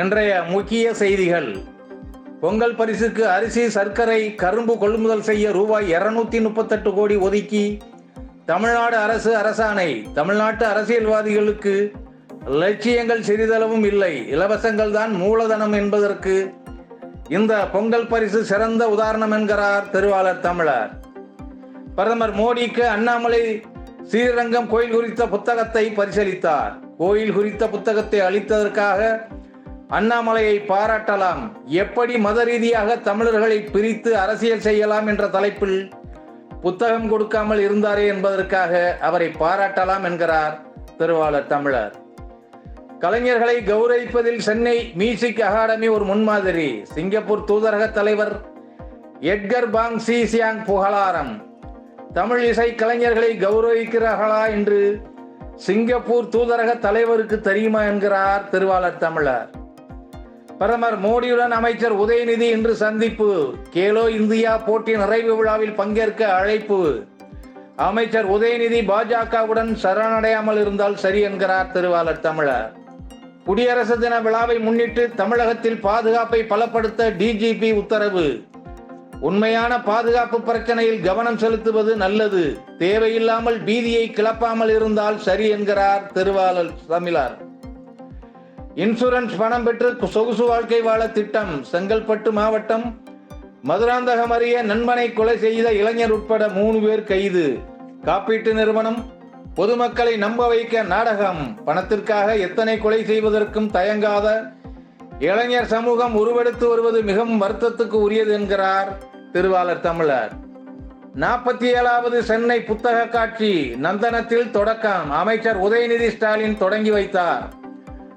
இன்றைய முக்கிய செய்திகள். பொங்கல் பரிசுக்கு அரிசி சர்க்கரை கரும்பு கொள்முதல் செய்ய ரூபாய் இருநூத்தி முப்பத்தெட்டு கோடி ஒதுக்கி தமிழ்நாடு அரசு அரசாணை. தமிழ்நாட்டு அரசியல்வாதிகளுக்கு லட்சியங்கள் சிறிதளவும் இல்லை. இலவசங்கள் தான் மூலதனம் என்பதற்கு இந்த பொங்கல் பரிசு சிறந்த உதாரணம் என்கிறார் திருவாளர் தமிழர். பிரதமர் மோடிக்கு அண்ணாமலை ஸ்ரீரங்கம் கோயில் குறித்த புத்தகத்தை பரிசளித்தார். கோயில் குறித்த புத்தகத்தை அளித்ததற்காக அண்ணாமலையை பாராட்டலாம். எப்படி மத ரீதியாக தமிழர்களை பிரித்து அரசியல் செய்யலாம் என்ற தலைப்பில் புத்தகம் கொடுக்காமல் இருந்தாரே என்பதற்காக அவரை பாராட்டலாம் என்கிறார் திருவாளர் தமிழர். கலைஞர்களை கௌரவிப்பதில் சென்னை மியூசிக் அகாடமி ஒரு முன்மாதிரி. சிங்கப்பூர் தூதரக தலைவர் எட்கர் பாங் சி சியாங் புகழாரம். தமிழ் இசை கலைஞர்களை கௌரவிக்கிறார்களா என்று சிங்கப்பூர் தூதரக தலைவருக்கு தெரியுமா என்கிறார் திருவாளர் தமிழர். பிரதமர் மோடியுடன் அமைச்சர் உதயநிதி இன்று சந்திப்பு. கேலோ இந்தியா போட்டி நிறைவு விழாவில் பங்கேற்க அழைப்பு. அமைச்சர் உதயநிதி பாஜகவுடன் சரணடையாமல் இருந்தால் சரி என்கிறார் திருவாளர் தமிழர். குடியரசு தின விழாவை முன்னிட்டு தமிழகத்தில் பாதுகாப்பை பலப்படுத்த டிஜிபி உத்தரவு. உண்மையான பாதுகாப்பு பிரச்சனையில் கவனம் செலுத்துவது நல்லது. தேவையில்லாமல் பீதியை கிளப்பாமல் இருந்தால் சரி என்கிறார் திருவாளர் தமிழர். இன்சூரன்ஸ் பணம் பெற்று சொகுசு வாழ்க்கை வாழ திட்டம் செங்கல்பட்டு மாவட்டம். மதுராந்தகம் அறிய நண்பனை கொலை செய்த இளைஞர் உட்பட மூணு பேர் கைது. காப்பீட்டு நிறுவனம் பொதுமக்களை நம்ப வைக்க நாடகம். பணத்திற்காக எத்தனை கொலை செய்வதற்கும் தயங்காத இளைஞர் சமூகம் உருவெடுத்து வருவது மிகவும் வருத்தத்துக்கு உரியது என்கிறார் திருவாளர் தமிழர். நாற்பத்தி ஏழாவது சென்னை புத்தக காட்சி நந்தனத்தில் தொடக்கம். அமைச்சர் உதயநிதி ஸ்டாலின் தொடங்கி வைத்தார்.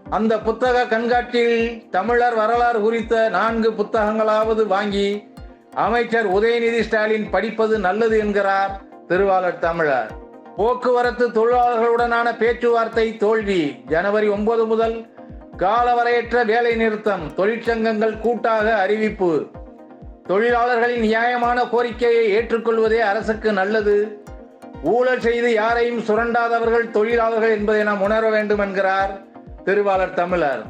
அந்த புத்தக கண்காட்சியில் தமிழர் வரலாறு குறித்த நான்கு புத்தகங்களாவது வாங்கி அமைச்சர் உதயநிதி ஸ்டாலின் படிப்பது நல்லது என்கிறார் திருவாளர் தமிழர். போக்குவரத்து தொழிலாளர்களுடனான பேச்சுவார்த்தை தோல்வி. ஜனவரி ஒன்பது முதல் காலவரையற்ற வேலை நிறுத்தம் தொழிற்சங்கங்கள் கூட்டாக அறிவிப்பு. தொழிலாளர்களின் நியாயமான கோரிக்கையை ஏற்றுக்கொள்வதே அரசுக்கு நல்லது. ஊழல் செய்து யாரையும் சுரண்டாதவர்கள் தொழிலாளர்கள் என்பதை நாம் உணர வேண்டும் என்கிறார் திருவாளர் தமிழர்.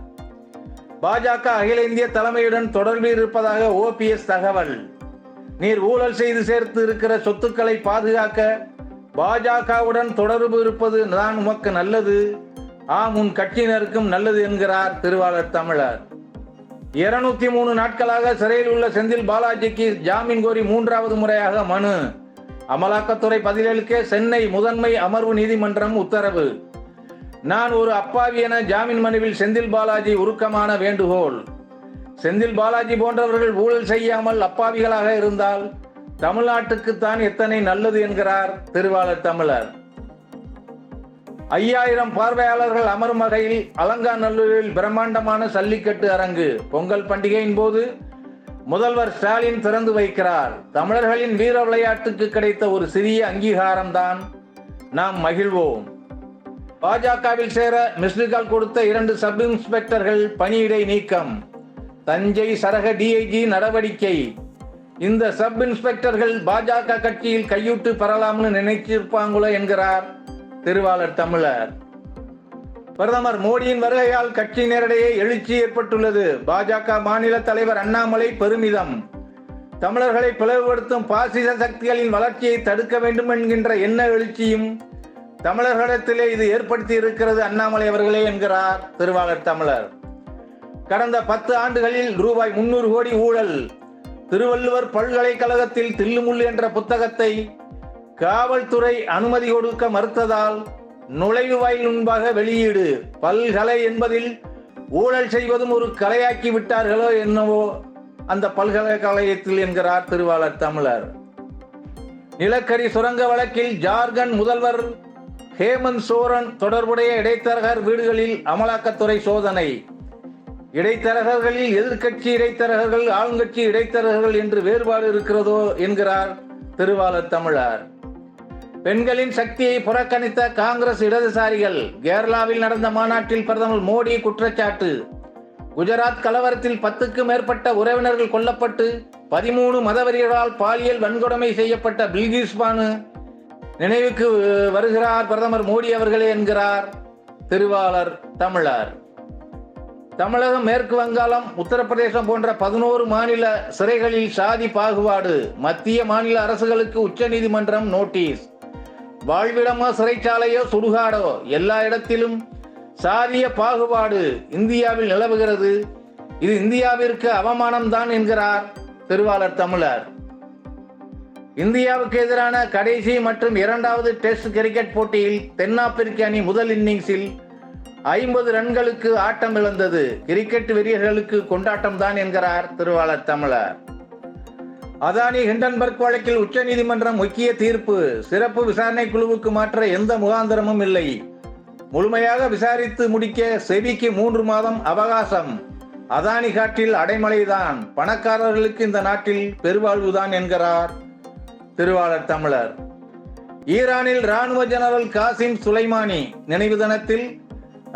பாஜக அகில இந்திய தலைமையுடன் தொடர்பில் இருப்பதாக ஓபிஎஸ் தகவல். நீர் ஊழல் செய்து சேர்த்து இருக்கிற சொத்துக்களை பாதுகாக்க பாஜகவுடன் தொடர்பு இருப்பது தான் உமக்கு நல்லது ஆம் உன் கட்சியினருக்கும் நல்லது என்கிறார் திருவாளர் தமிழர். இருநூத்தி மூணு நாட்களாக சிறையில் உள்ள செந்தில் பாலாஜிக்கு ஜாமீன் கோரி மூன்றாவது முறையாக மனு. அமலாக்கத்துறை பதிலளிக்க சென்னை முதன்மை அமர்வு நீதிமன்றம் உத்தரவு. நான் ஒரு அப்பாவி என ஜாமீன் மனுவில் செந்தில் பாலாஜி உருக்கமான வேண்டுகோள். செந்தில் பாலாஜி போன்றவர்கள் ஊழல் செய்யாமல் அப்பாவிகளாக இருந்தால் தமிழ்நாட்டுக்குத்தான் எத்தனை நல்லது என்கிறார் திருவாளர் தமிழர். ஐயாயிரம் பார்வையாளர்கள் அமரும் வகையில் அலங்காநல்லூரில் பிரம்மாண்டமான சல்லிக்கட்டு அரங்கு பொங்கல் பண்டிகையின் போது முதல்வர் ஸ்டாலின் திறந்து வைக்கிறார். தமிழர்களின் வீர விளையாட்டுக்கு கிடைத்த ஒரு சிறிய அங்கீகாரம்தான் நாம் மகிழ்வோம். பாஜகவில் சேர மிஸ்டு கால் கொடுத்த இரண்டு சப் இன்ஸ்பெக்டர்கள் பணியிடை நீக்கம். தஞ்சை சரக டிஐஜி நடவடிக்கை. இந்த சப் இன்ஸ்பெக்டர்கள் பாஜக கட்சியில் கையூட்டு பெறலாம்னு நினைச்சிருப்பாங்களோ என்கிறார் திருவாளர் தமிழர். பிரதமர் மோடியின் வருகையால் கட்சியினரிடையே எழுச்சி ஏற்பட்டுள்ளது. பாஜக மாநில தலைவர் அண்ணாமலை பெருமிதம். தமிழர்களை பிளவுபடுத்தும் பாசிச சக்திகளின் வளர்ச்சியை தடுக்க வேண்டும் என்கின்ற எண்ண எழுச்சியும் தமிழர்களிடத்திலே இது ஏற்படுத்தி இருக்கிறது அண்ணாமலை அவர்களே என்கிறார் திருவாளர் தமிழர். கடந்த பத்து ஆண்டுகளில் ரூபாய் முன்னூறு கோடி ஊழல் திருவள்ளுவர் பல்கலைக்கழகத்தில் தில்லுமுள்ளு என்ற புத்தகத்தை காவல்துறை அனுமதி கொடுக்க மறுத்ததால் நுழைவு வாயில் முன்பாக வெளியீடு. பல்கலை என்பதில் ஊழல் செய்வதும் ஒரு கலையாக்கி விட்டார்களோ என்னவோ அந்த பல்கலைக்கழகத்தில் என்கிறார் திருவாளர் தமிழர். நிலக்கரி சுரங்க வழக்கில் ஜார்க்கண்ட் முதல்வர் ஹேமந்த் சோரன் தொடர்புடைய இடைத்தரகர் வீடுகளில் அமலாக்கத்துறை சோதனை. இடைத்தரகர்களில் எதிர்க்கட்சி இடைத்தரகர்கள் ஆளுங்கட்சி இடைத்தரகர்கள் என்று வேறுபாடு இருக்கிறதோ என்கிறார் திருவாளர் தமிழர். பெண்களின் சக்தியை புறக்கணித்த காங்கிரஸ் இடதுசாரிகள் கேரளாவில் நடந்த மாநாட்டில் பிரதமர் மோடி குற்றச்சாட்டு. குஜராத் கலவரத்தில் பத்துக்கு மேற்பட்ட உறவினர்கள் கொல்லப்பட்டு பதிமூணு மதவெறிகளால் பாலியல் வன்கொடுமை செய்யப்பட்ட பில்கிஸ் பானு நினைவுக்கு வருகிறார் பிரதமர் மோடி அவர்களே என்கிறார் திருவாளர் தமிழர். தமிழகம் மேற்கு வங்காளம் உத்தரப்பிரதேசம் போன்ற பதினோரு மாநில சிறைகளில் சாதி பாகுபாடு மத்திய மாநில அரசுகளுக்கு உச்சநீதிமன்றம் நோட்டீஸ். வாழ்விடமோ சிறைச்சாலையோ சுடுகாடோ எல்லா இடத்திலும் சாதிய பாகுபாடு இந்தியாவில் நிலவுகிறது. இது இந்தியாவிற்கு அவமானம்தான் என்கிறார் திருவாளர் தமிழர். இந்தியாவுக்கு எதிரான கடைசி மற்றும் இரண்டாவது டெஸ்ட் கிரிக்கெட் போட்டியில் தென்னாப்பிரிக்க அணி முதல் இன்னிங்ஸில் ஐம்பது ரன்களுக்கு ஆட்டம் இழந்தது. கிரிக்கெட் வெறியர்களுக்கு கொண்டாட்டம் தான் என்கிறார் திருவாளர் தமிழர். அதானி ஹிண்டன்பர்க் வழக்கில் உச்சநீதிமன்றம் முக்கிய தீர்ப்பு. சிறப்பு விசாரணை குழுவுக்கு மாற்ற எந்த முகாந்திரமும் இல்லை. முழுமையாக விசாரித்து முடிக்க செபிக்கு மூன்று மாதம் அவகாசம். அதானி காட்டில் அடைமழைதான் பணக்காரர்களுக்கு இந்த நாட்டில் பெருவாழ்வுதான் என்கிறார் திருவாளர் தமிழர். ஈரானில் ராணுவ ஜெனரல் காசிம் சுலைமானி நினைவு தினத்தில்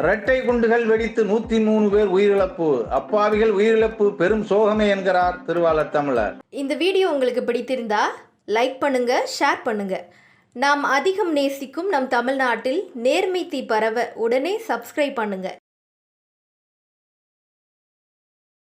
இரட்டை குண்டுகள் வெடித்து நூத்தி மூணு பேர் உயிரிழப்பு. அப்பாவிகள் உயிரிழப்பு பெரும் சோகமே என்கிறார் திருவாளர் தமிழர். இந்த வீடியோ உங்களுக்கு பிடித்திருந்தா லைக் பண்ணுங்க ஷேர் பண்ணுங்க. நாம் அதிகம் நேசிக்கும் நம் தமிழ்நாட்டில் நேர்மை தீ பரவ உடனே சப்ஸ்கிரைப் பண்ணுங்க.